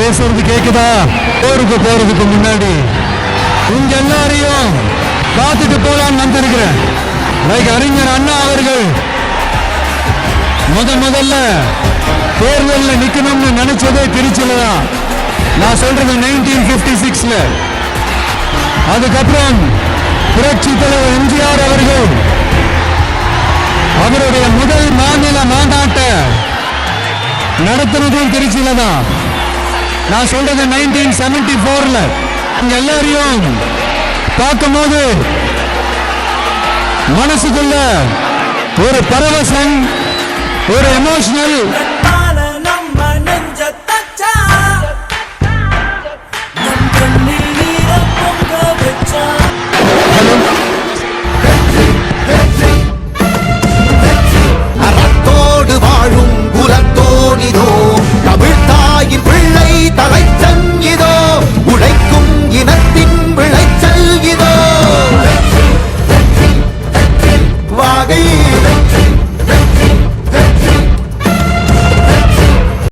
பேசுறது கேக்குதா? போருக்கு போறதுக்கு முன்னாடி. உங்க எல்லாரையும் பார்த்துட்டு போலான்னு வந்திருக்கிறேன். லைக் அறிஞர் அண்ணா அவர்கள். முத முதல்ல தேர்தலில் நிக்கணும்னு நினைச்சதே திருச்சியில தான். நான் சொல்றது நைன்டீன் பிப்டி சிக்ஸ்ல அதுக்கப்புறம் புரட்சி தலைவர் எம்ஜிஆர் அவர்கள் அவருடைய முதல் மாநில மாநாட்டை நடத்துனதும் திருச்சியில தான். நான் சொல்றது நைன்டீன் செவன்டி போர்ல எல்லாரையும் பார்க்கும்போது மனசுக்குள்ள ஒரு பரவசம் ஒரு எமோஷனல்